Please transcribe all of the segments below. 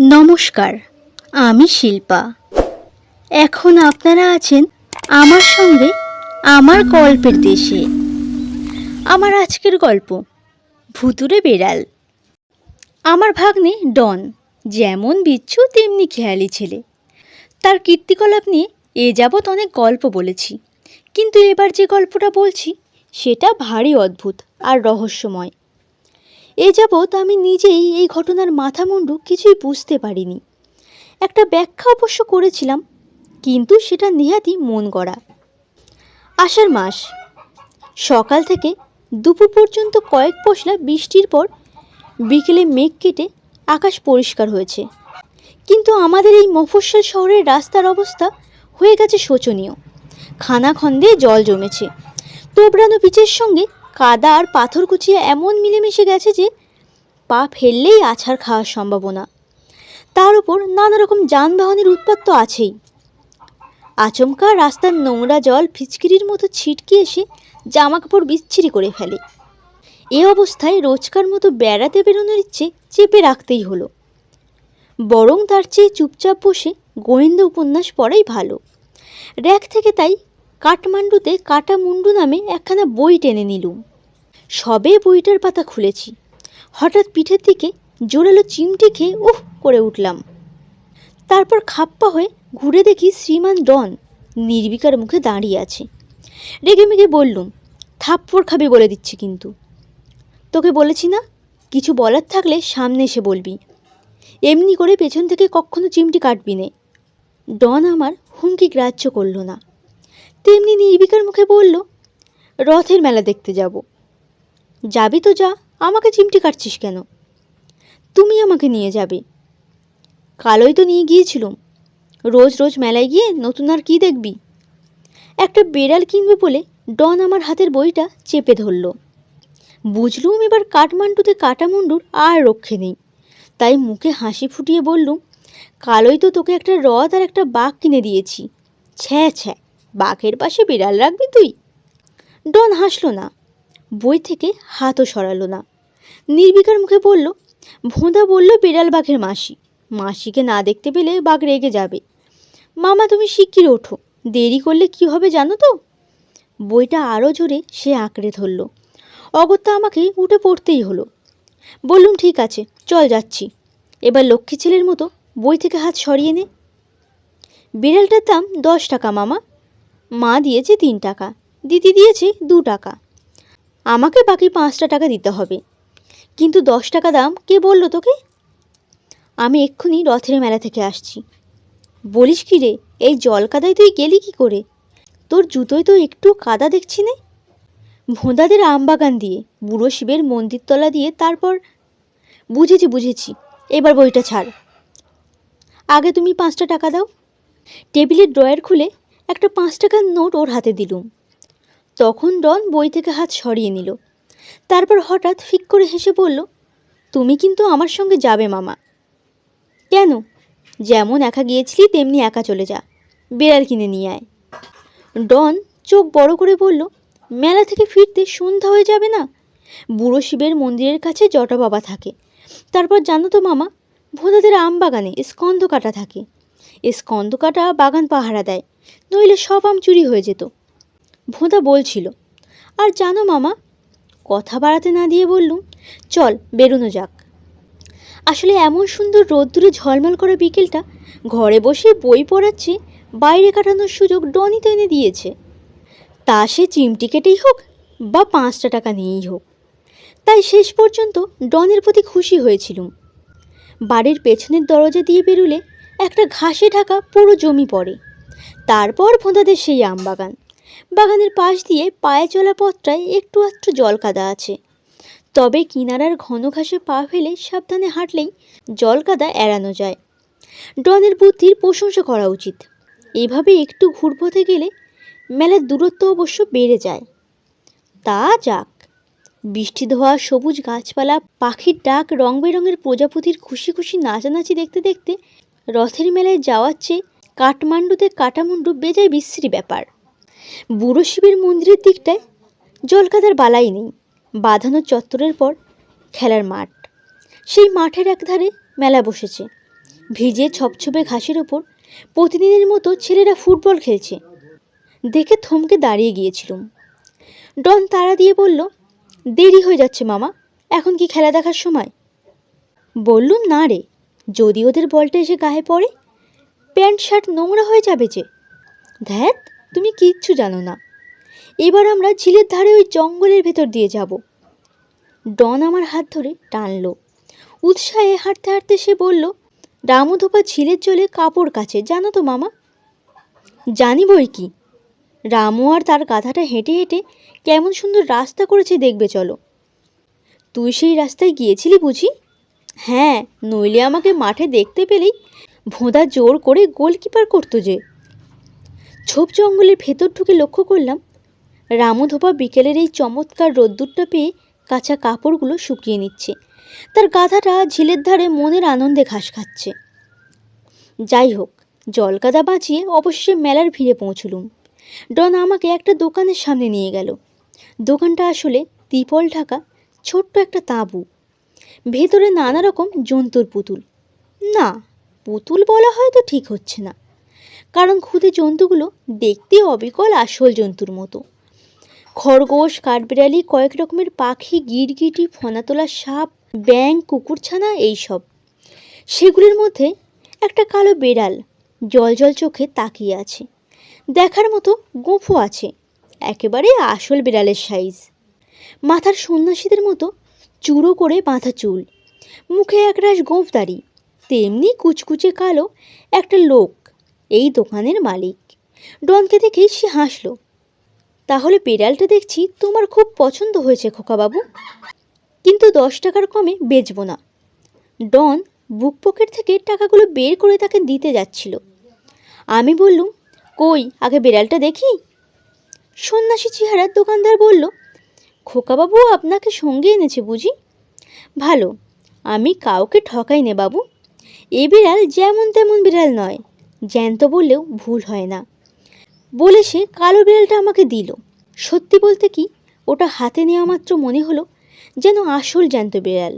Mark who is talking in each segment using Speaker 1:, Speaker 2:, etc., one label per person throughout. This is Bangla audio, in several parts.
Speaker 1: নমস্কার, আমি শিল্পা। এখন আপনারা আছেন আমার সঙ্গে আমার গল্পের দেশে। আমার আজকের গল্প ভুতুরে বেড়াল। আমার ভাগ্নে ডন, যেমন বিচ্ছু তেমনি খেয়ালি ছেলে। তার কীর্তিকলাপ নিয়ে এ যাবৎ অনেক গল্প বলেছি। কিন্তু এবার যে গল্পটা বলছি, সেটা ভারী অদ্ভুত আর রহস্যময়। এ যাবৎ আমি নিজেই এই ঘটনার মাথামুন্ডু কিছুই বুঝতে পারিনি। একটা ব্যাখ্যা অবশ্য করেছিলাম, কিন্তু সেটা নেহাতি মন গড়া। আষাঢ় মাস, সকাল থেকে দুপুর পর্যন্ত কয়েক পশলা বৃষ্টির পর বিকেলে মেঘ কেটে আকাশ পরিষ্কার হয়েছে। কিন্তু আমাদের এই মফস্বল শহরের রাস্তার অবস্থা হয়ে গেছে শোচনীয়। খানাখন্দে জল জমেছে। তোবড়ানো পিচের সঙ্গে কাদা আর পাথর কুচিয়ে এমন মিলেমিশে গেছে যে পা ফেললেই আছাড় খাওয়ার সম্ভাবনা। তার উপর নানা রকম যানবাহনের উৎপাত তো আছেই। আচমকা রাস্তার নোংরা জল ফিচকিরির মতো ছিটকে এসে জামাকাপড় বিচ্ছিরি করে ফেলে। এ অবস্থায় রোজকার মতো বেড়াতে বেরোনোর ইচ্ছে চেপে রাখতেই হলো। বরং তার চেয়ে চুপচাপ বসে গোয়েন্দা উপন্যাস পড়াই ভালো। র্যাক থেকে তাই কাঠমান্ডুতে কাটা মুন্ডু নামে একখানা বই টেনে নিলুম। সবে বইটার পাতা খুলেছি। হঠাৎ পিঠের দিকে জোরালো চিমটি খেয়ে উহ করে উঠলাম। তারপর খাপ্পা হয়ে ঘুরে দেখি শ্রীমান ডন নির্বিকার মুখে দাঁড়িয়ে আছে। রেগে মেগে বললুম, থাপ্পড় খাবি বলে দিচ্ছি কিন্তু। তোকে বলেছি না, কিছু বলার থাকলে সামনে এসে বলবি। এমনি করে পেছন থেকে কখনো চিমটি কাটবি নে। ডন আমার হুমকি গ্রাহ্য করল না। তেমনি নির্বিকার মুখে বলল, রথের মেলা দেখতে যাব। যাবি তো যা, আমাকে চিমটি কাটছিস কেন? তুমি আমাকে নিয়ে যাবে। কালোই তো নিয়ে গিয়েছিলুম। রোজ রোজ মেলায় গিয়ে নতুন আর কি দেখবি? একটা বেড়াল কিনবে বলে ডন আমার হাতের বইটা চেপে ধরল। বুঝলুম এবার কাঠমান্ডুতে কাটামুন্ডুর আর রক্ষে নেই। তাই মুখে হাসি ফুটিয়ে বললুম, কালোই তো তোকে একটা রথ আর একটা বাঘ কিনে দিয়েছি। ছ্যা ছ্যা। বাঘের পাশে বিড়াল রাখবি তুই? ডন হাসলো না। বই থেকে হাতও সরালো না। নির্বিকার মুখে বলল, ভোঁদা বলল বিড়াল বাঘের মাসি। মাসিকে না দেখতে পেলে বাঘ রেগে যাবে। মামা তুমি শিগগির ওঠো, দেরি করলে কি হবে জানো তো? বইটা আরও জোরে সে আঁকড়ে ধরল। অগত্যা আমাকে উঠে পড়তেই হলো। বললুম, ঠিক আছে, চল যাচ্ছি। এবার লক্ষ্মী ছেলের মতো বই থেকে হাত সরিয়ে নে। বিড়ালটার দাম দশ টাকা, মামা। মা দিয়েছে তিন টাকা, দিদি দিয়েছে দু টাকা। আমাকে বাকি পাঁচটা টাকা দিতে হবে। কিন্তু দশ টাকা দাম কে বলল তোকে? আমি এক্ষুনি রথের মেলা থেকে আসছি। বলিস কি রে, এই জল কাদায় তুই গেলি কি করে? তোর জুতোয় তো একটু কাদা দেখছি নে। ভোঁদাদের আমবাগান দিয়ে, বুড়ো শিবের মন্দিরতলা দিয়ে তারপর বুঝেছি বুঝেছি। এবার বইটা ছাড়। আগে তুমি পাঁচটা টাকা দাও। টেবিলের ড্রয়ার খুলে একটা পাঁচ টাকার নোট ওর হাতে দিলুম। তখন ডন বই থেকে হাত সরিয়ে নিল। তারপর হঠাৎ ফিক করে হেসে বলল, তুমি কিন্তু আমার সঙ্গে যাবে মামা। কেন? যেমন একা গিয়েছিলি, তেমনি একা চলে যা। বেড়াল কিনে নিয়ে আয়। ডন চোখ বড় করে বলল, মেলা থেকে ফিরতে সন্ধ্যা হয়ে যাবে না? বুড়ো শিবের মন্দিরের কাছে জটা বাবা থাকে। তারপর জানো তো মামা, ভোদাদের আম বাগানে স্কন্ধ কাটা থাকে। এ স্কন্ধ কাটা বাগান পাহারা দেয়, নইলে সব আম চুরি হয়ে যেত। ভোঁদা বলছিল, আর জানো মামা? কথা বাড়াতে না দিয়ে বললুম, চল, বেরোনো যাক। আসলে এমন সুন্দর রোদ্দুরে ঝলমল করা বিকেলটা ঘরে বসে বই পড়াচ্ছে বাইরে কাটানোর সুযোগ ডনি তো এনে দিয়েছে। তা সে চিমটি কেটেই হোক বা পাঁচটা টাকা নিয়েই হোক। তাই শেষ পর্যন্ত ডনের প্রতি খুশি হয়েছিলুম। বাড়ির পেছনের দরজা দিয়ে বেরুলে একটা ঘাসে ঢাকা পুরো জমি পড়ে। তারপর ভোঁদাদের সেই আম বাগান। বাগানের পাশ দিয়ে পায়ে চলা পথটায় একটু আধটু জল কাদা আছে। তবে কিনারার ঘন ঘাসে পা ফেলে সাবধানে হাঁটলেই জল কাদা এড়ানো যায়। ডনের বুদ্ধির প্রশংসা করা উচিত। এভাবে একটু ঘুরপথে গেলে মেলার দূরত্ব অবশ্য বেড়ে যায়। তা যাক, বৃষ্টি ধোয়া সবুজ গাছপালা, পাখির ডাক, রং বেরঙের প্রজাপতির খুশি খুশি নাচানাচি দেখতে দেখতে রথের মেলায় যাওয়ার চেয়ে কাঠমান্ডুতে কাটামুন্ডু বেজায় বিশ্রী ব্যাপার। বুড়ো শিবের মন্দিরের দিকটায় জলকাদার বালাই নেই। বাঁধানো চত্বরের পর খেলার মাঠ। সেই মাঠের একধারে মেলা বসেছে। ভিজে ছপছপে ঘাসের ওপর প্রতিদিনের মতো ছেলেরা ফুটবল খেলছে। দেখে থমকে দাঁড়িয়ে গিয়েছিলুম। ডন তাড়া দিয়ে বলল, দেরি হয়ে যাচ্ছে মামা, এখন কি খেলা দেখার সময়? বললুম, না রে যদি ওদের বলটা এসে গায়ে পড়ে, প্যান্ট, শার্ট নোংরা হয়ে যাবে যে। ধ্যাত তুমি কিচ্ছু জানো না। এবার আমরা ঝিলের ধারে ওই জঙ্গলের ভেতর দিয়ে যাব। ডন আমার হাত ধরে টানলো। উৎসাহে হাঁটতে হাঁটতে সে বলল রামুধোপা ঝিলের জলে কাপড় কাছে জানো তো মামা? জানি বই কি। রামু আর তার গাধাটা হেঁটে হেঁটে কেমন সুন্দর রাস্তা করেছে দেখবে চলো। তুই সেই রাস্তায় গিয়েছিলি বুঝি? হ্যাঁ নইলে আমাকে মাঠে দেখতে পেলেই ভোঁদা জোর করে গোলকিপার করতো যে। ঝোপ জঙ্গলের ভেতর ঢুকে লক্ষ্য করলাম রামু ধোপা বিকেলের এই চমৎকার রোদ্দুরটা পেয়ে কাঁচা কাপড়গুলো শুকিয়ে নিচ্ছে। তার গাধাটা ঝিলের ধারে মনের আনন্দে ঘাস খাচ্ছে। যাই হোক জলকাদা বাঁচিয়ে অবশেষে মেলার ভিড়ে পৌঁছলুম। ডন আমাকে একটা দোকানের সামনে নিয়ে গেল। দোকানটা আসলে তিপল ঢাকা, ছোট্ট একটা তাঁবু। ভেতরে নানা রকম জন্তুর পুতুল। না, পুতুল বলা হয়তো ঠিক হচ্ছে না, কারণ খুদে জন্তুগুলো দেখতে অবিকল আসল জন্তুর মতো। খরগোশ, কাঠবিড়ালি, কয়েক রকমের পাখি, গিরগিটি, ফনাতোলা সাপ ব্যাং কুকুরছানা এইসব। সেগুলির মধ্যে একটা কালো বেড়াল জল জল চোখে তাকিয়ে আছে, দেখার মতো গোঁফও আছে, একেবারে আসল বিড়ালের সাইজ। মাথার সন্ন্যাসীদের মতো চুড়ো করে বাঁধা চুল। মুখে একরাশ গোঁফদারি, তেমনি কুচকুচে কালো একটা লোক এই দোকানের মালিক। ডনকে দেখেই সে হাসলো। তাহলে বিড়ালটা দেখছি তোমার খুব পছন্দ হয়েছে, খোকাবাবু। কিন্তু দশ টাকার কমে বেচবো না। ডন বুক পকেট থেকে টাকাগুলো বের করে তাকে দিতে যাচ্ছিল। আমি বললুম, কই, আগে বিড়ালটা দেখি? সন্ন্যাসী চেহারার দোকানদার বলল খোকাবাবু আপনাকে সঙ্গে এনেছে বুঝি? ভালো, আমি কাউকে ঠকাই নে বাবু। এ বিড়াল যেমন তেমন বিড়াল নয়, জ্যান্ত বললেও ভুল হয় না। বলে সে কালো বিড়ালটা আমাকে দিল। সত্যি বলতে কি, ওটা হাতে নেওয়া মাত্র মনে হলো যেন আসল জ্যান্ত বিড়াল।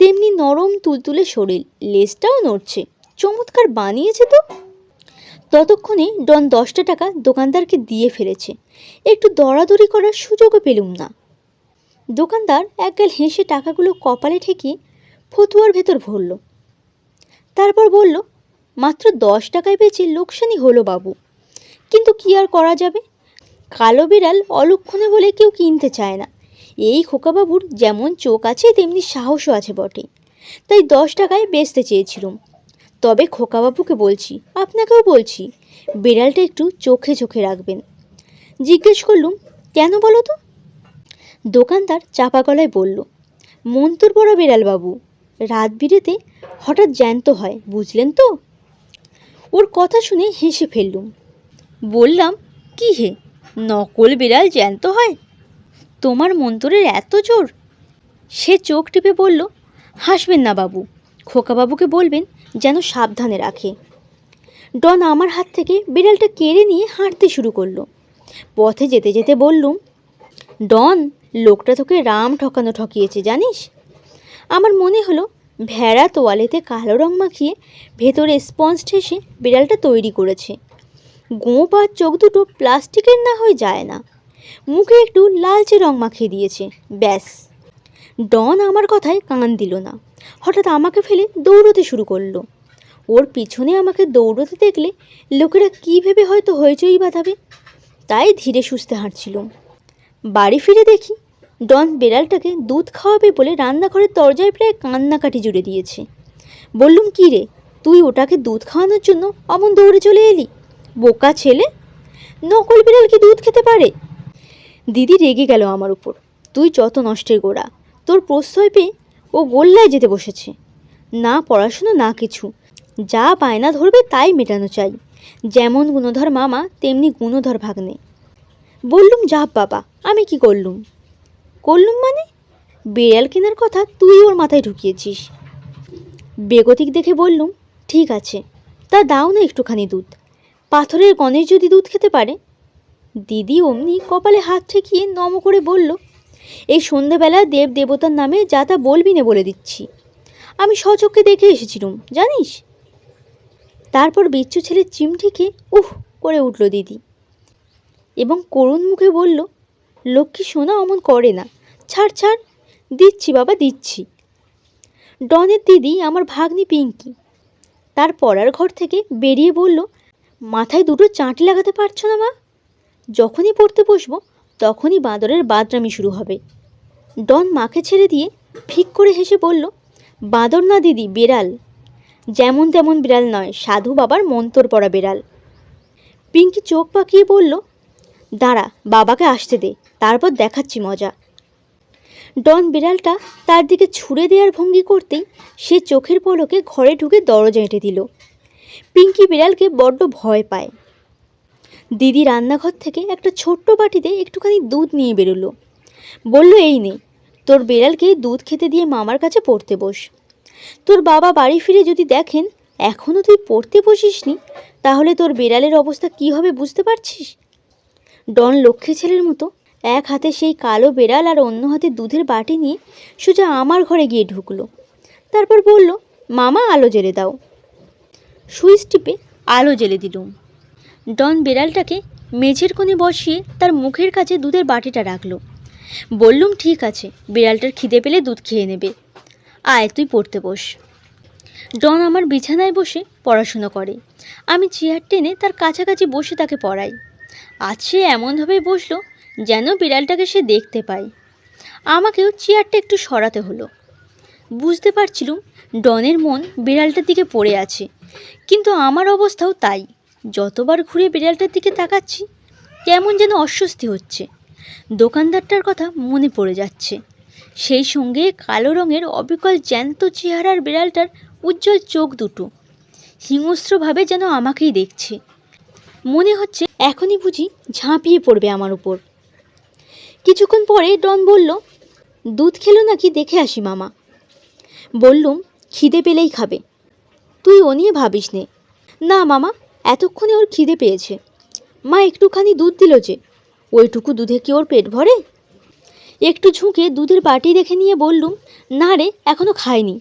Speaker 1: তেমনি নরম তুলতুলে শরীর, লেজটাও নড়ছে, চমৎকার বানিয়েছে তো। ততক্ষণে ডন দশটা টাকা দোকানদারকে দিয়ে ফেলেছে। একটু দরাদরি করার সুযোগও পেলুম না। দোকানদার একগাল হেসে টাকাগুলো কপালে ঠেকিয়ে ফতুয়ার ভেতর ভরল। তারপর বলল, মাত্র দশ টাকায় বেচে লোকসানি হলো বাবু। কিন্তু কি আর করা যাবে? কালো বিড়াল অলক্ষণে বলে কেউ কিনতে চায় না। এই খোকাবাবুর যেমন চোখ আছে, তেমনি সাহসও আছে বটে। তাই দশ টাকায় বেচতে চেয়েছিলুম। তবে খোকাবাবুকে বলছি, আপনাকেও বলছি। বিড়ালটা একটু চোখে চোখে রাখবেন। জিজ্ঞেস করলুম, কেন বলো তো? দোকানদার চাপা গলায় বলল, মন্তুর বড় বিড়ালবাবু, রাত বিরেতে হঠাৎ জ্যান্ত হয়, বুঝলেন তো? ওর কথা শুনে হেসে ফেললুম। বললাম, কি হে, নকল বিড়াল জ্যান্ত হয়? তোমার মন্তরের এত জোর? সে চোখ টিপে বলল, হাসবেন না বাবু। খোকাবাবুকে বলবেন যেন সাবধানে রাখে। ডন আমার হাত থেকে বিড়ালটা কেড়ে নিয়ে হাঁটতে শুরু করল। পথে যেতে যেতে বললুম, ডন, লোকটা তোকে রাম ঠকানো ঠকিয়েছে, জানিস? আমার মনে হলো ভেড়া তোয়ালেতে কালো রং মাখিয়ে ভেতরে স্পঞ্জ ঠেসে বিড়ালটা তৈরি করেছে। গোঁপ আর চোখ দুটো প্লাস্টিকের না হয়ে যায় না। মুখে একটু লালচে রং মাখিয়ে দিয়েছে, ব্যাস। ডন আমার কথায় কান দিল না। হঠাৎ আমাকে ফেলে দৌড়তে শুরু করল। ওর পিছনে আমাকে দৌড়তে দেখলে লোকেরা কী ভেবে হয়তো হইচই বাঁধাবে? তাই ধীরে সুস্থে হাঁটছিলাম বাড়ি ফিরে দেখি ডন বেড়ালটাকে দুধ খাওয়াবে বলে রান্নাঘরের দরজায় প্রায় কান্নাকাটি জুড়ে দিয়েছে। বললুম, কী রে, তুই ওটাকে দুধ খাওয়ানোর জন্য অমন দৌড়ে চলে এলি? বোকা ছেলে, নকল বিড়াল কি দুধ খেতে পারে? দিদি রেগে গেল আমার উপর। তুই যত নষ্টের গোড়া, তোর প্রশ্রয় পেয়ে ও গোল্লায় যেতে বসেছে। না পড়াশুনো, না কিছু। যা বায়না ধরবে তাই মেটানো চাই। যেমন গুণধর মামা, তেমনি গুণধর ভাগ্নে। বললুম, যা বাবা, আমি কি করলুম? করলুম মানে? বিড়াল কেনার কথা তুই ওর মাথায় ঢুকিয়েছিস। বেগতিক দেখে বললুম, ঠিক আছে, তা দাও না একটুখানি দুধ। পাথরের গণেশ যদি দুধ খেতে পারে? দিদি অমনি কপালে হাত ঠেকিয়ে নম করে বলল এই সন্ধেবেলা দেব দেবতার নামে যা তা বলবি না বলে দিচ্ছি। আমি সচক্ষে দেখে এসেছিলুম জানিস? তারপর বিচ্ছু ছেলের চিমটিকে উহ করে উঠল দিদি এবং করুণ মুখে বলল, লক্ষ্মী, সোনা অমন করে না। ছাড় ছাড়, দিচ্ছি বাবা, দিচ্ছি। ডনের দিদি আমার ভাগ্নি পিঙ্কি। তার পড়ার ঘর থেকে বেরিয়ে বলল, মাথায় দুটো চাঁটি লাগাতে পারছ না মা? যখনই পড়তে বসবো তখনই বাঁদরের বাদরামি শুরু হবে। ডন মাকে ছেড়ে দিয়ে ফিক করে হেসে বলল, বাঁদর না দিদি, বেড়াল। যেমন তেমন বিড়াল নয়, সাধু বাবার মন্তর পড়া বেড়াল। পিঙ্কি চোখ পাকিয়ে বলল, দাঁড়া, বাবাকে আসতে দে, তারপর দেখাচ্ছি মজা। ডন বিড়ালটা তার দিকে ছুঁড়ে দেওয়ার ভঙ্গি করতেই সে চোখের পলকে ঘরে ঢুকে দরজা এঁটে দিল। পিঙ্কি বিড়ালকে বড্ড ভয় পায়। দিদি রান্নাঘর থেকে একটা ছোট্ট বাটিতে একটুখানি দুধ নিয়ে বেরোলো। বলল, এই নে, তোর বিড়ালকে দুধ খেতে দিয়ে মামার কাছে পড়তে বস। তোর বাবা বাড়ি ফিরে যদি দেখেন এখনও তুই পড়তে বসিসনি, তাহলে তোর বিড়ালের অবস্থা কী হবে বুঝতে পারছিস? ডন লক্ষ্মী ছেলের মতো এক হাতে সেই কালো বেড়াল আর অন্য হাতে দুধের বাটি নিয়ে সোজা আমার ঘরে গিয়ে ঢুকলো। তারপর বলল, মামা, আলো জ্বেলে দাও। সুইচ টিপে আলো জ্বেলে দিলুম। ডন বিড়ালটাকে মেঝের কোণে বসিয়ে তার মুখের কাছে দুধের বাটিটা রাখল। বললুম, ঠিক আছে, বিড়ালটার খিদে পেলে দুধ খেয়ে নেবে। আয়, তুই পড়তে বস। ডন আমার বিছানায় বসে পড়াশুনো করে। আমি চেয়ার টেনে তার কাছাকাছি বসে তাকে পড়াই। আজ সে এমনভাবেই বসল যেন বিড়ালটাকে সে দেখতে পায়। আমাকেও চেয়ারটা একটু সরাতে হলো। বুঝতে পারছিলুম, ডনের মন বিড়ালটার দিকে পড়ে আছে। কিন্তু আমার অবস্থাও তাই। যতবার ঘুরে বিড়ালটার দিকে তাকাচ্ছি, কেমন যেন অস্বস্তি হচ্ছে। দোকানদারটার কথা মনে পড়ে যাচ্ছে। সেই সঙ্গে কালো রঙের অবিকল জ্যান্ত চেহারার বিড়ালটার উজ্জ্বল চোখ দুটো। হিংস্রভাবে যেন আমাকেই দেখছে। মনে হচ্ছে এখনই বুঝি ঝাঁপিয়ে পড়বে আমার উপর। কিছুক্ষণ পরে ডন বলল, দুধ খেলো নাকি? দেখে আসি, মামা। বললুম, খিদে পেলেই খাবে। তুই ও নিয়ে ভাবিস নে। না, মামা। এতক্ষণে ওর খিদে পেয়েছে। মা একটুখানি দুধ দিল যে, ওইটুকু দুধে কি ওর পেট ভরে? একটু ঝুঁকে দুধের বাটি দেখে নিয়ে বললুম, না রে এখনও খায়নি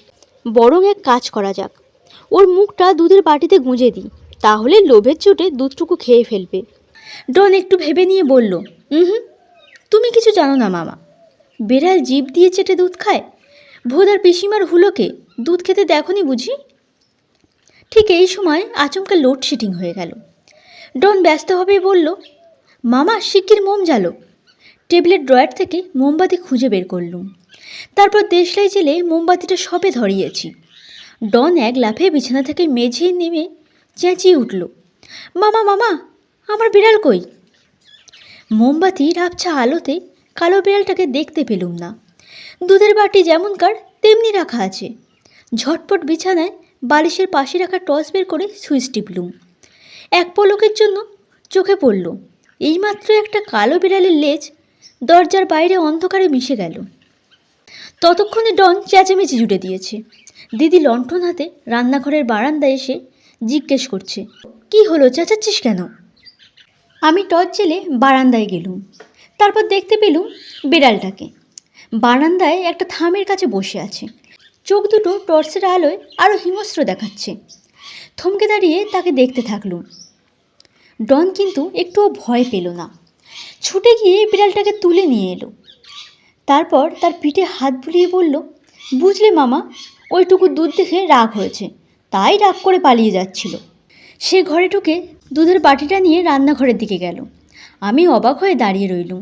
Speaker 1: বরং এক কাজ করা যাক। ওর মুখটা দুধের বাটিতে গুঁজে দিই, তাহলে লোভের চোটে দুধটুকু খেয়ে ফেলবে। ডন একটু ভেবে নিয়ে বলল হুম, তুমি কিছু জানো না মামা। বেড়াল জিভ দিয়ে চেটে দুধ খায়? ভোদার পিসিমার হুলোকে দুধ খেতে দেখনি বুঝি? ঠিক এই সময় আচমকা লোডশেডিং হয়ে গেল। ডন ব্যস্তভাবেই বলল, মামা, শিগগির মোম জ্বালো। টেবিলের ড্রয়ার থেকে মোমবাতি খুঁজে বের করলুম। তারপর দেশলাই জেলে মোমবাতিটা সবে ধরিয়েছি। ডন এক লাফে বিছানা থেকে মেঝে নেমে চেঁচিয়ে উঠল, মামা মামা, আমার বিড়াল কই? মোমবাতির আবছা আলোতে কালো বিড়ালটাকে দেখতে পেলুম না। দুধের বাটি যেমনকার তেমনি রাখা আছে। ঝটপট বিছানায় বালিশের পাশে রাখা টস বের করে সুইচ টিপলুম। এক পলকের জন্য চোখে পড়ল, এইমাত্র একটা কালো বিড়ালের লেজ দরজার বাইরে অন্ধকারে মিশে গেল। ততক্ষণে ডন চেঁচামেচি জুড়ে দিয়েছে। দিদি লণ্ঠন হাতে রান্নাঘরের বারান্দায় এসে জিজ্ঞেস করছে, কি হলো, চেঁচাচ্ছিস কেন? আমি টর্চ জেলে বারান্দায় গেলুম। তারপর দেখতে পেলুম বিড়ালটাকে। বারান্দায় একটা থামের কাছে বসে আছে। চোখ দুটো টর্চের আলোয় আরও হিংস্র দেখাচ্ছে। থমকে দাঁড়িয়ে তাকে দেখতে থাকলুম। ডন কিন্তু একটুও ভয় পেল না। ছুটে গিয়ে বিড়ালটাকে তুলে নিয়ে এলো। তারপর তার পিঠে হাত বুলিয়ে বলল, বুঝলে মামা, ওইটুকু দুধ দেখে রাগ হয়েছে, তাই রাগ করে পালিয়ে যাচ্ছিল। সে ঘরে ঢুকে দুধের বাটিটা নিয়ে রান্নাঘরের দিকে গেল। আমি অবাক হয়ে দাঁড়িয়ে রইলুম।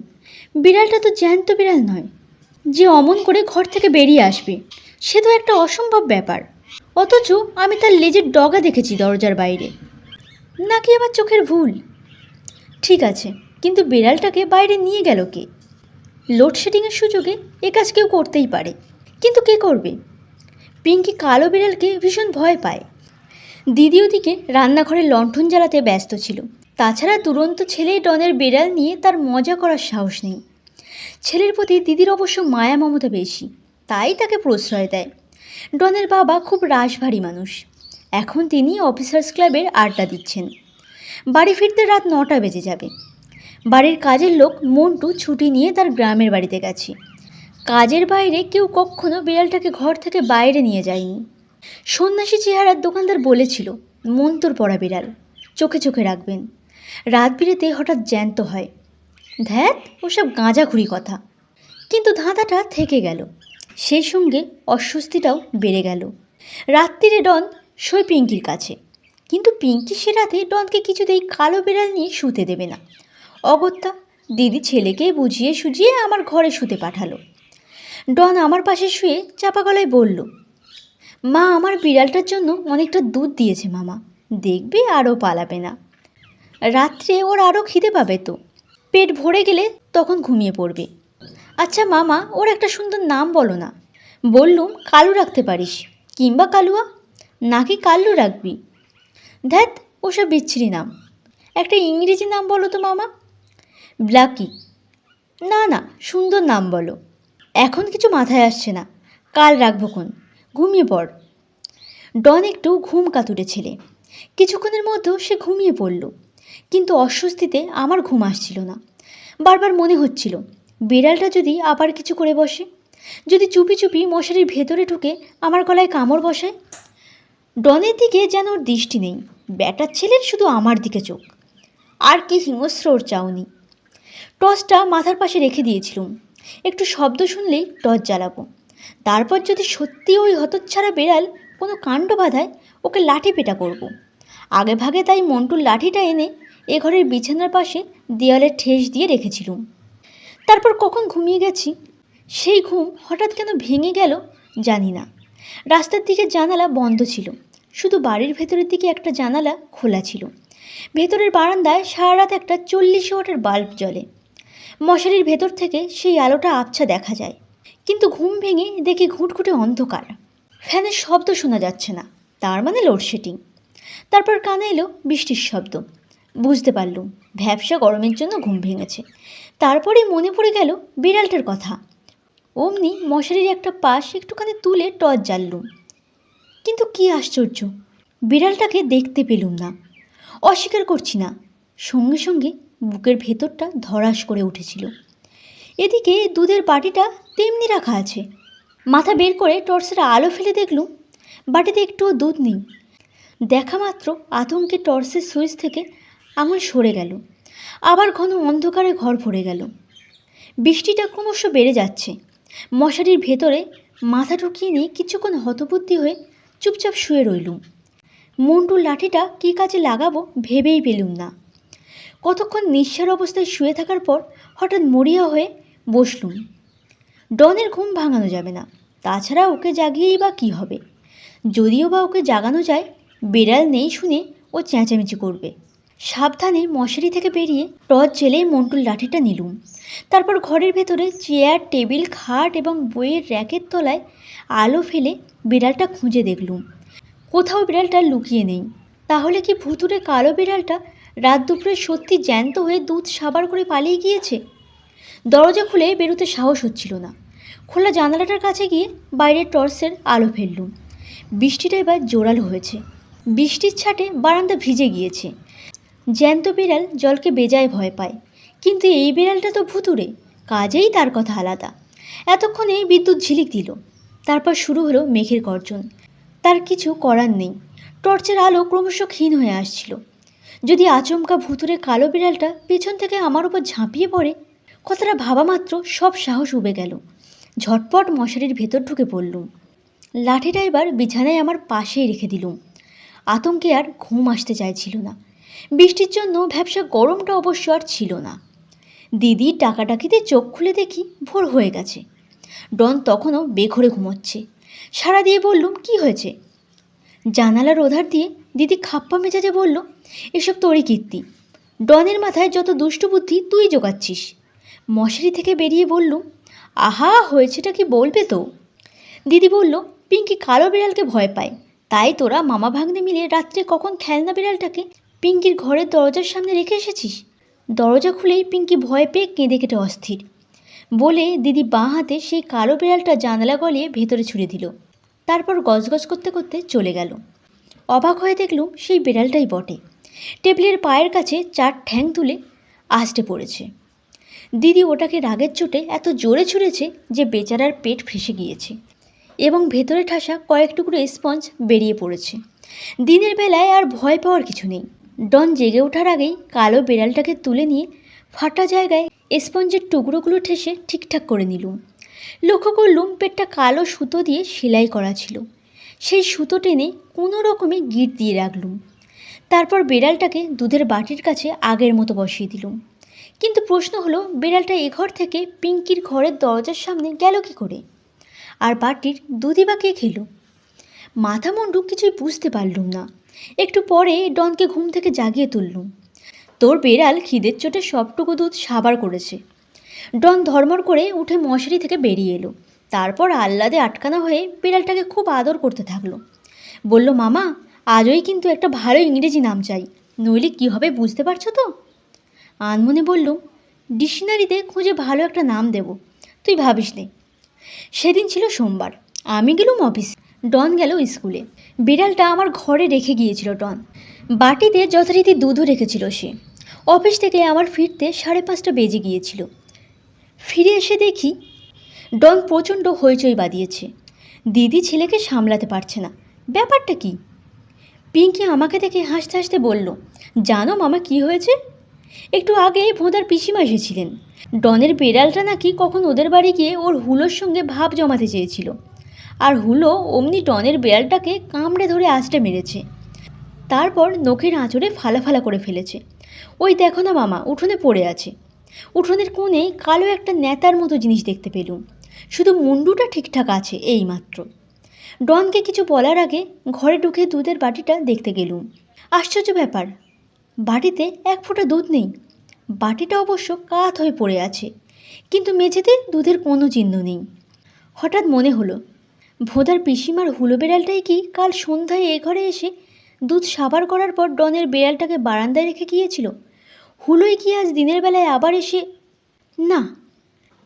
Speaker 1: বিড়ালটা তো জ্যান্ত বিড়াল নয় যে অমন করে ঘর থেকে বেরিয়ে আসবে, সে তো একটা অসম্ভব ব্যাপার। অথচ আমি তার লেজের ডগা দেখেছি দরজার বাইরে। নাকি আমার চোখের ভুল? ঠিক আছে, কিন্তু বিড়ালটাকে বাইরে নিয়ে গেল কে? লোডশেডিংয়ের সুযোগে এ কাজ কেউ করতেই পারে, কিন্তু কে করবে? পিঙ্কি কালো বিড়ালকে ভীষণ ভয় পায়। দিদি ওদিকে রান্নাঘরে লণ্ঠন জ্বালাতে ব্যস্ত ছিল। তাছাড়া দুরন্ত ছেলে ডনের বিড়াল নিয়ে তার মজা করার সাহস নেই। ছেলের প্রতি দিদির অবশ্য মায়া মমতা বেশি, তাই তাকে প্রশ্রয় দেয়। ডনের বাবা খুব রাশভারী মানুষ। এখন তিনি অফিসার্স ক্লাবের আড্ডা দিচ্ছেন। বাড়ি ফিরতে রাত নটা বেজে যাবে। বাড়ির কাজের লোক মন্টু ছুটি নিয়ে তার গ্রামের বাড়িতে গেছে। কাজের বাইরে কেউ কখনো বিড়ালটাকে ঘর থেকে বাইরে নিয়ে যায়নি। সন্ন্যাসী চেহারার দোকানদার বলেছিল মন্তর পড়া বিড়াল, চোখে চোখে রাখবেন। রাত বিরেতে হঠাৎ জ্যান্ত হয় ধ্যাত ওসব গাঁজাখুরি কথা। কিন্তু ধাঁধাটা থেকে গেল। সেই সঙ্গে অস্বস্তিটাও বেড়ে গেল। রাত্রিরে ডন শোয় পিঙ্কির কাছে। কিন্তু পিঙ্কি সে রাতে ডনকে কিছুতেই কালো বিড়াল নিয়ে শুতে দেবে না। অগত্যা দিদি ছেলেকে বুঝিয়ে সুঝিয়ে আমার ঘরে শুতে পাঠালো। ডন আমার পাশে শুয়ে চাপা গলায় বলল, মা, আমার বিড়ালটার জন্য অনেকটা দুধ দিয়েছে মামা। দেখবে আরও পালাবে না। রাত্রে ওর আরও খিদে পাবে তো। পেট ভরে গেলে তখন ঘুমিয়ে পড়বে। আচ্ছা মামা, ওর একটা সুন্দর নাম বলো না। বললুম, কালু রাখতে পারিস। কিংবা কালুয়া? নাকি কাল্লু রাখবি? ধ্যাত ওসব বিচ্ছিরি নাম। একটা ইংরেজি নাম বলো তো মামা। ব্লাকি না না, সুন্দর নাম বলো। এখন কিছু মাথায় আসছে না। কাল রাখব কোন? ঘুমিয়ে পড়। ডন একটু ঘুম কাতুরে ছেলে। কিছুক্ষণের মধ্যেও সে ঘুমিয়ে পড়ল। কিন্তু অস্বস্তিতে আমার ঘুম আসছিল না। বারবার মনে হচ্ছিল, বিড়ালটা যদি আবার কিছু করে বসে? যদি চুপি চুপি মশারির ভেতরে ঢুকে আমার গলায় কামড় বসায়? ডনের দিকে যেন ওর দৃষ্টি নেই ব্যাটার ছেলের শুধু আমার দিকে চোখ। আর কি হিংস্র ওর চাউনি। টর্চটা মাথার পাশে রেখে দিয়েছিলুম। একটু শব্দ শুনলেই টর্চ জ্বালাবো। তারপর যদি সত্যি ওই হতচ্ছাড়া বেড়াল কোনো কাণ্ড বাঁধায় ওকে লাঠি পেটা করব। আগে ভাগে তাই মন্টুর লাঠিটা এনে এ ঘরের বিছানার পাশে দেওয়ালে ঠেস দিয়ে রেখেছিলুম তারপর কখন ঘুমিয়ে গেছি? সেই ঘুম হঠাৎ কেন ভেঙে গেল জানি না। রাস্তার দিকে জানালা বন্ধ ছিল। শুধু বাড়ির ভেতরের দিকে একটা জানালা খোলা ছিল। ভেতরের বারান্দায় সারা রাত একটা চল্লিশ ওয়াটের বাল্ব জ্বলে। মশারির ভেতর থেকে সেই আলোটা আবছা দেখা যায়। কিন্তু ঘুম ভেঙে দেখি ঘুটঘুটে অন্ধকার। ফ্যানের শব্দ শোনা যাচ্ছে না। তার মানে লোডশেডিং। তারপর কানে এলো বৃষ্টির শব্দ। বুঝতে পারলুম, ভ্যাবসা গরমের জন্য ঘুম ভেঙেছে। তারপরে মনে পড়ে গেল বিড়ালটার কথা। অমনি মশারির একটা পাশ একটুখানি তুলে টর্চ জ্বাললুম। কিন্তু কি আশ্চর্য, বিড়ালটাকে দেখতে পেলুম না। অস্বীকার করছি না, সঙ্গে সঙ্গে বুকের ভেতরটা ধরাস করে উঠেছিল। এদিকে দুধের বাটিটা তেমনি রাখা আছে। মাথা বের করে টর্চের আলো ফেলে দেখলুম, বাটিতে একটুও দুধ নেই। দেখা মাত্র আতঙ্কে টর্চের সুইচ থেকে আঙুল সরে গেল। আবার ঘন অন্ধকারে ঘর ভরে গেল। বৃষ্টিটা ক্রমশ বেড়ে যাচ্ছে। মশারির ভেতরে মাথা ঢুকিয়ে নিয়ে কিছুক্ষণ হতবুদ্ধি হয়ে চুপচাপ শুয়ে রইলুম। মন্টুর লাঠিটা কী কাজে লাগাবো ভেবেই পেলুম না। কতক্ষণ নিঃসার অবস্থায় শুয়ে থাকার পর হঠাৎ মরিয়া হয়ে বসলুম। ডনের ঘুম ভাঙানো যাবে না। তাছাড়া ওকে জাগিয়েই বা কী হবে? যদিও বা ওকে জাগানো যায়, বেড়াল নেই শুনে ও চেঁচামেচি করবে। সাবধানে মশারি থেকে বেরিয়ে টর্চ জেলেই মন্টুর লাঠিটা নিলুম। তারপর ঘরের ভেতরে চেয়ার, টেবিল, খাট এবং বইয়ের র্যাকের তলায় আলো ফেলে বিড়ালটা খুঁজে দেখলুম। কোথাও বিড়ালটা লুকিয়ে নেই। তাহলে কি ভুতুরে কালো বিড়ালটা রাত দুপুরে সত্যি জ্যান্ত হয়ে দুধ সাবার করে পালিয়ে গিয়েছে? দরজা খুলে বেরোতে সাহস হচ্ছিল না। খোলা জানালাটার কাছে গিয়ে বাইরের টর্চের আলো ফেললুম। বৃষ্টিটা এবার জোরালো হয়েছে। বৃষ্টির ছাটে বারান্দা ভিজে গিয়েছে। জ্যান্ত বিড়াল জলকে বেজায় ভয় পায়। কিন্তু এই বিড়ালটা তো ভুতুরে কাজেই তার কথা আলাদা। এতক্ষণে বিদ্যুৎ ঝিলিক দিল। তারপর শুরু হলো মেঘের গর্জন। তার কিছু করার নেই। টর্চের আলো ক্রমশ ক্ষীণ হয়ে আসছিল। যদি আচমকা ভুতুরে কালো বিড়ালটা পেছন থেকে আমার উপর ঝাঁপিয়ে পড়ে, কথাটা ভাবা মাত্র সব সাহস উবে গেল। ঝটপট মশারির ভেতর ঢুকে পড়লুম। লাঠিটা এবার বিছানায় আমার পাশেই রেখে দিলুম। আতঙ্কে আর ঘুম আসতে চাইছিল না। বৃষ্টির জন্য ভ্যাবসা গরমটা অবশ্য আর ছিল না। দিদি টাকাটাকিতে চোখ খুলে দেখি ভোর হয়ে গেছে। ডন তখনও বেঘরে ঘুমোচ্ছে। সারা দিয়ে বললুম, কি হয়েছে? জানালার ওধার দিয়ে দিদি খাপ্পা মেজাজে বলল, এসব তোরই কীর্তি। ডনের মাথায় যত দুষ্টু বুদ্ধি, তুই জোগাচ্ছিস। মশারি থেকে বেরিয়ে বললুম, আহা, হয়েছেটা কি বলবে তো? দিদি বলল, পিঙ্কি কালো বিড়ালকে ভয় পায়। তাই তোরা মামা ভাগ্নে মিলে রাত্রে কখন খেলনা বিড়ালটাকে পিঙ্কির ঘরের দরজার সামনে রেখে এসেছিস? দরজা খুলেই পিঙ্কি ভয় পেয়ে কেঁদে কেটে অস্থির। বলে দিদি বাঁ হাতে সেই কালো বিড়ালটা জানালা গলিয়ে ভেতরে ছুড়ে দিল। তারপর গজগজ করতে করতে চলে গেল। অবাক হয়ে দেখলুম সেই বিড়ালটাই বটে। টেবিলের পায়ের কাছে চার ঠ্যাং তুলে আষ্টে পড়েছে। দিদি ওটাকে রাগের চোটে এত জোরে ছুঁড়েছে যে বেচারার পেট ফেসে গিয়েছে এবং ভেতরে ঠাসা কয়েক টুকরো স্পঞ্জ বেরিয়ে পড়েছে। দিনের বেলায় আর ভয় পাওয়ার কিছু নেই। ডন জেগে ওঠার আগেই কালো বেড়ালটাকে তুলে নিয়ে ফাটা জায়গায় স্পঞ্জের টুকরোগুলো ঠেসে ঠিকঠাক করে নিলুম লক্ষ্য করলুম পেটটা কালো সুতো দিয়ে সেলাই করা ছিল। সেই সুতো টেনে কোনো রকমে গিট দিয়ে রাখলুম। তারপর বেড়ালটাকে দুধের বাটির কাছে আগের মতো বসিয়ে দিলুম। কিন্তু প্রশ্ন হলো, বেড়ালটা এ ঘর থেকে পিঙ্কির ঘরের দরজার সামনে গেল কি করে? আর বাটির দুধই বা কে খেলো? মাথা মুন্ডু কিছুই বুঝতে পারলুম না। একটু পরে ডনকে ঘুম থেকে জাগিয়ে তুললুম। তোর বেড়াল খিদের চোটে সবটুকু দুধ সাবার করেছে। ডন ধর্মর করে উঠে মশারি থেকে বেরিয়ে এলো। তারপর আহ্লাদে আটকানো হয়ে বিড়ালটাকে খুব আদর করতে থাকল। বলল, মামা, আজই কিন্তু একটা ভালো ইংরেজি নাম চাই। নইলে কী হবে বুঝতে পারছ তো? আনমনে বললুম ডিকশনারিতে খুঁজে ভালো একটা নাম দেব। তুই ভাবিস নে। সেদিন ছিল সোমবার। আমি গেলুম অফিস। ডন গেল স্কুলে। বিড়ালটা আমার ঘরে রেখে গিয়েছিল ডন বাটিতে যথারীতি দুধও রেখেছিল সে। অফিস থেকে আমার ফিরতে সাড়ে পাঁচটা বেজে গিয়েছিল। ফিরে এসে দেখি ডন প্রচণ্ড হইচই বাদিয়েছে দিদি ছেলেকে সামলাতে পারছে না। ব্যাপারটা কি? পিঙ্কি আমাকে দেখে হাসতে হাসতে বলল, জানো মামা, কি হয়েছে? একটু আগে ভোঁদার পিসিমা এসেছিলেন। ডনের বেড়ালটা নাকি কখন ওদের বাড়ি গিয়ে ওর হুলোর সঙ্গে ভাব জমাতে চেয়েছিল। আর হুলো অমনি ডনের বেড়ালটাকে কামড়ে ধরে আঁচড়ে মেরেছে। তারপর নখের আঁচড়ে ফালা ফালা করে ফেলেছে। ওই দেখো না মামা, উঠোনে পড়ে আছে। উঠোনের কোণে কালো একটা নেতার মতো জিনিস দেখতে পেলুম। শুধু মুন্ডুটা ঠিকঠাক আছে এই মাত্র ডনকে কিছু বলার আগে ঘরে ঢুকে দুধের বাটিটা দেখতে গেলুম। আশ্চর্য ব্যাপার, বাটিতে এক ফোঁটা দুধ নেই। বাটিটা অবশ্য কাত হয়ে পড়ে আছে, কিন্তু মেঝেতে দুধের কোনো চিহ্ন নেই। হঠাৎ মনে হলো ভোদার পিসিমার হুলো বেড়ালটাই কি কাল সন্ধ্যায় এ ঘরে এসে দুধ সাবার করার পর ডনের বেড়ালটাকে বারান্দায় রেখে গিয়েছিল? হুলোই কি আজ দিনের বেলায় আবার এসে না,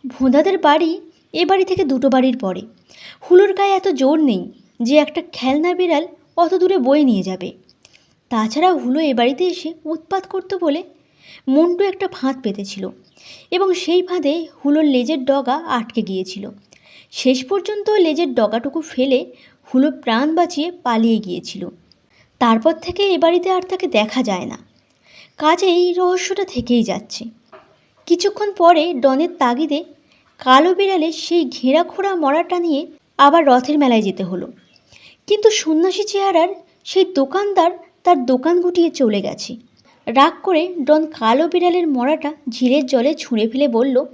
Speaker 1: ভোঁদাদের বাড়ি এ বাড়ি থেকে দুটো বাড়ির পরে। হুলোর গায়ে এত জোর নেই যে একটা খেলনা বিড়াল অত দূরে বয়ে নিয়ে যাবে। তাছাড়া হুলো এ বাড়িতে এসে উৎপাত করতো বলে মন্টু একটা ফাঁদ পেতেছিল এবং সেই ফাঁদে হুলোর লেজের ডগা আটকে গিয়েছিল। শেষ পর্যন্ত লেজের ডগাটুকু ফেলে হুলো প্রাণ বাঁচিয়ে পালিয়ে গিয়েছিল। তারপর থেকে এ বাড়িতে আর তাকে দেখা যায় না। কাজেই রহস্যটা থেকেই যাচ্ছে। কিছুক্ষণ পরে ডনের তাগিদে কালো বিড়ালে সেই ঘেরা খোঁড়া মরাটা নিয়ে আবার রথের মেলায় যেতে হলো। কিন্তু সন্ন্যাসী চেহারার সেই দোকানদার তার দোকান গুটিয়ে চলে গেছে। রাগ করে ডন কালো বিড়ালের মরাটা ঝিলের জলে ছুঁড়ে ফেলে বলল,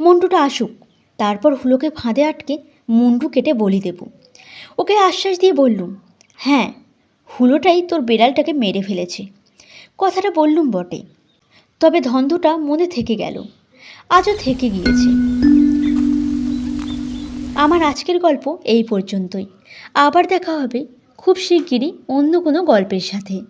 Speaker 1: মন্টুটা আসুক। তারপর হুলোকে ফাঁদে আটকে মুন্ডু কেটে বলি দেব। ওকে আশ্বাস দিয়ে বললুম হ্যাঁ হুলোটাই তোর বিড়ালটাকে মেরে ফেলেছে। কথাটা বললুম বটে। তবে ধন্দটা মনে থেকে গেল, আজও থেকে গিয়েছে। আমার আজকের গল্প এই পর্যন্তই। আবার দেখা হবে খুব শিগগিরই অন্য কোনো গল্পের সাথে।